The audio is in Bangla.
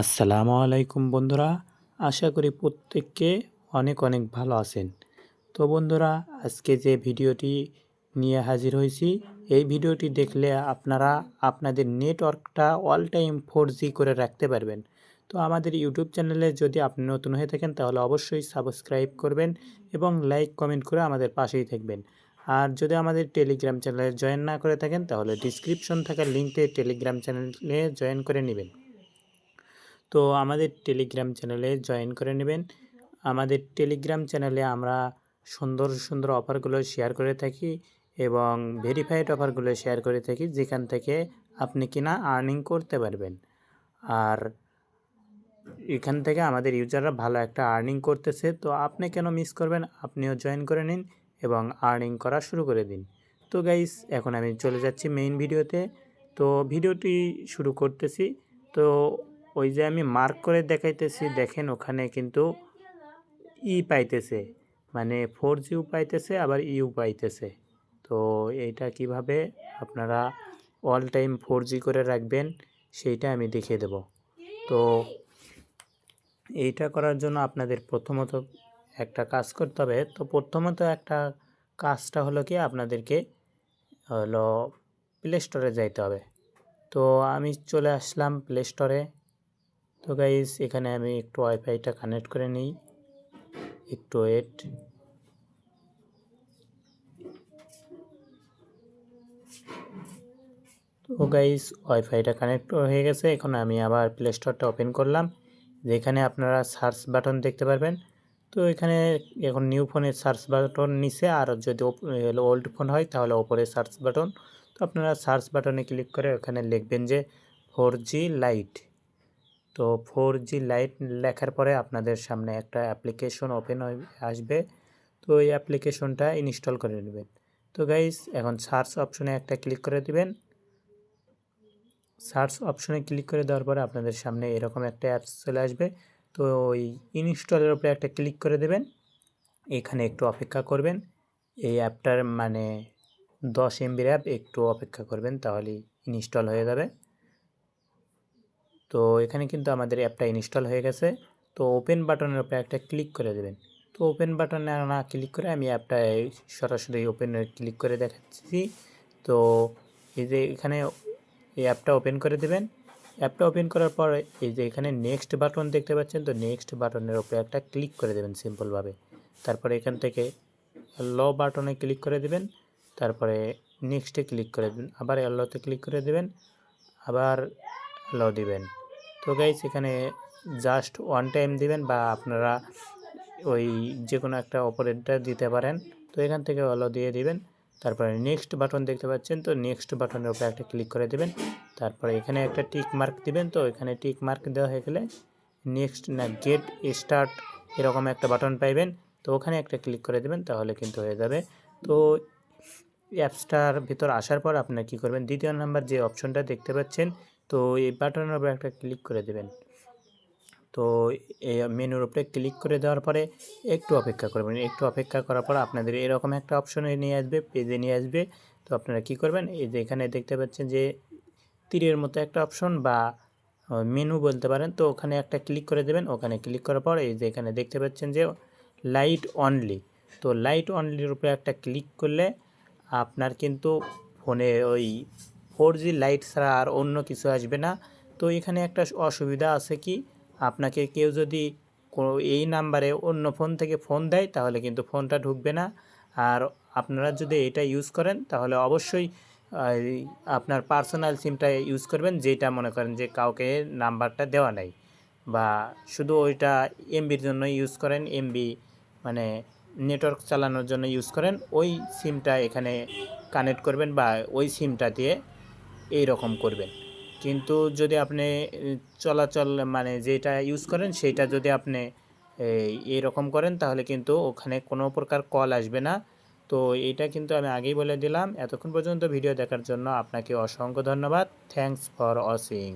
আসসালামু আলাইকুম বন্ধুরা, আশা করি প্রত্যেককে অনেক অনেক ভালো আছেন। তো বন্ধুরা, আজকে যে ভিডিওটি নিয়ে হাজির হয়েছি, এই ভিডিওটি দেখলে আপনারা আপনাদের নেটওয়ার্কটা অল টাইম ফোর করে রাখতে পারবেন। তো আমাদের ইউটিউব চ্যানেলে যদি আপনি নতুন হয়ে থাকেন, তাহলে অবশ্যই সাবস্ক্রাইব করবেন এবং লাইক কমেন্ট করে আমাদের পাশেই থাকবেন। আর যদি আমাদের টেলিগ্রাম চ্যানেলে জয়েন না করে থাকেন, তাহলে ডিসক্রিপশন থাকা লিঙ্কে টেলিগ্রাম চ্যানেলে জয়েন করে নেবেন। তো আমাদের টেলিগ্রাম চ্যানেলে জয়েন করে নেবেন। আমাদের টেলিগ্রাম চ্যানেলে আমরা সুন্দর সুন্দর অফারগুলো শেয়ার করে থাকি এবং ভেরিফাইড অফারগুলো শেয়ার করে থাকি যেখান থেকে আপনি কিনা আর্নিং করতে পারবেন। আর এখান থেকে আমাদের ইউজাররা ভালো একটা আর্নিং করতেছে, তো আপনি কেন মিস করবেন? আপনিও জয়েন করে নিন এবং আর্নিং করা শুরু করে দিন। তো গাইস এখন আমি চলে যাচ্ছি মেইন ভিডিওতে তো। ভিডিওটি শুরু করতেছি। তো ওই যে আমি মার্ক করে দেখাইতেছি, দেখেন ওখানে কিন্তু ই পাইতেছে। মানে ফোর জিও পাইতেছে, আবার ইউ পাইতেছে। তো এইটা কীভাবে আপনারা অল টাইম ফোর জি করে রাখবেন, সেইটা আমি দেখিয়ে দেব। তো এইটা করার জন্য আপনাদের প্রথমত একটা কাজ করতে হবে। তো প্রথমত একটা কাজটা হলো কি, আপনাদেরকে হলো প্লে স্টোরে যাইতে হবে। তো আমি চলে আসলাম প্লে স্টোরে তো গাইস এখানে আমি একটু ওয়াইফাইটা কানেক্ট করে নিই। একটু ওয়েট তো গাইস ওয়াইফাইটা কানেক্ট হয়ে গেছে। এখন আমি আবার প্লে স্টোরটা ওপেন করলাম। যেখানে আপনারা সার্চ বাটন দেখতে পারবেন। তো এখানে এখন নিউ ফোনের সার্চ বাটন নিচে, আর যদি ওল্ড ফোন হয়, তাহলে ওপরে সার্চ বাটন তো আপনারা সার্চ বাটনে ক্লিক করে ওখানে লিখবেন যে ফোর জি লাইট তো ফোর জি লাইট লেখার পরে আপনাদের সামনে একটা অ্যাপ্লিকেশন ওপেন আসবে। তো এই অ্যাপ্লিকেশনটা ইনস্টল করে নেবেন। তো গাইস এখন সার্চ অপশনে একটা ক্লিক করে দিবেন। সার্চ অপশনে ক্লিক করে দেওয়ার পরে আপনাদের সামনে এরকম একটা অ্যাপস চলে আসবে। তো ওই ইনস্টলের উপরে একটা ক্লিক করে দেবেন। এখানে একটু অপেক্ষা করবেন। এই অ্যাপটার মানে দশ এমবির অ্যাপ একটু অপেক্ষা করবেন, তাহলেই ইনস্টল হয়ে যাবে। তো এখানে কিন্তু আমাদের অ্যাপটা ইনস্টল হয়ে গেছে। তো ওপেন বাটনের উপরে একটা ক্লিক করে দেবেন। তো ওপেন বাটনে না ক্লিক করে আমি অ্যাপটা সরাসরি ওপেনে ক্লিক করে দেখাচ্ছি। তো এই যে এখানে এই অ্যাপটা ওপেন করে দেবেন। অ্যাপটা ওপেন করার পর এই যে এখানে নেক্সট বাটন দেখতে পাচ্ছেন, তো নেক্সট বাটনের উপরে একটা ক্লিক করে দেবেন সিম্পলভাবে তারপরে এখান থেকে ল বাটনে ক্লিক করে দেবেন। তারপরে নেক্সটে ক্লিক করে দেবেন। আবার এলোতে ক্লিক করে দেবেন। আবার ল দিবেন। তো গাইজ এখানে জাস্ট ওয়ান টাইম দিবেন বা আপনারা ওই যে কোনো একটা অপারেটর দিতে পারেন। তো এখান থেকে অলো দিয়ে দিবেন। তারপরে নেক্সট বাটন দেখতে পাচ্ছেন তো নেক্সট বাটনের উপরে একটা ক্লিক করে দেবেন। তারপরে এখানে একটা টিক মার্ক দিবেন তো এখানে টিক মার্ক দেওয়া হয়ে গেলে নেক্সট না গেট স্টার্ট এরকম একটা বাটন পাইবেন। তো ওখানে একটা ক্লিক করে দেবেন, তাহলে কিন্তু হয়ে যাবে। তো অ্যাপসটার ভিতর আসার পর আপনার কি করবেন? দ্বিতীয় নাম্বার যে অপশনটা দেখতে পাচ্ছেন তো এই বাটনের উপরে একটা ক্লিক করে দেবেন। তো এই মেনুর উপরে ক্লিক করে দেওয়ার পরে একটু অপেক্ষা করবেন। একটু অপেক্ষা করার পর আপনাদের এরকম একটা অপশনে নিয়ে আসবে পেজে নিয়ে আসবে। তো আপনারা কি করবেন? এই যে এখানে দেখতে পাচ্ছেন যে তীরের মতো একটা অপশন বা মেনু বলতে পারেন, তো ওখানে একটা ক্লিক করে দেবেন। ওখানে ক্লিক করার পর এই যে এখানে দেখতে পাচ্ছেন যে লাইট অনলি তো লাইট অনলির উপরে একটা ক্লিক করলে আপনার কিন্তু ফোনে ওই ফোর জি লাইট ছাড়া আর অন্য কিছু আসবে না। তো এখানে একটা অসুবিধা আছে কি? আপনাকে কেউ যদি এই নাম্বারে অন্য ফোন থেকে ফোন দেয়, তাহলে কিন্তু ফোনটা ঢুকবে না। আর আপনারা যদি এটা ইউজ করেন, তাহলে অবশ্যই আপনার পার্সোনাল সিমটা ইউজ করবেন, যেটা মনে করেন যে কাউকে নাম্বারটা দেওয়া নেই। বা শুধু ওইটা এমবির জন্য ইউজ করেন এমবি মানে নেটওয়ার্ক চালানোর জন্য ইউজ করেন, ওই সিমটা এখানে কানেক্ট করবেন বা ওই সিমটা দিয়ে এই রকম করবেন। কিন্তু যদি আপনি চলাচল মানে যেটা ইউজ করেন সেটা যদি আপনি এই রকম করেন তাহলে কিন্তু ওখানে কোনো প্রকার কল আসবে না। তো এটা কিন্তু আমি আগেই বলে দিলাম। এতক্ষণ পর্যন্ত ভিডিও দেখার জন্য আপনাকে অসংখ্য ধন্যবাদ। Thanks for watching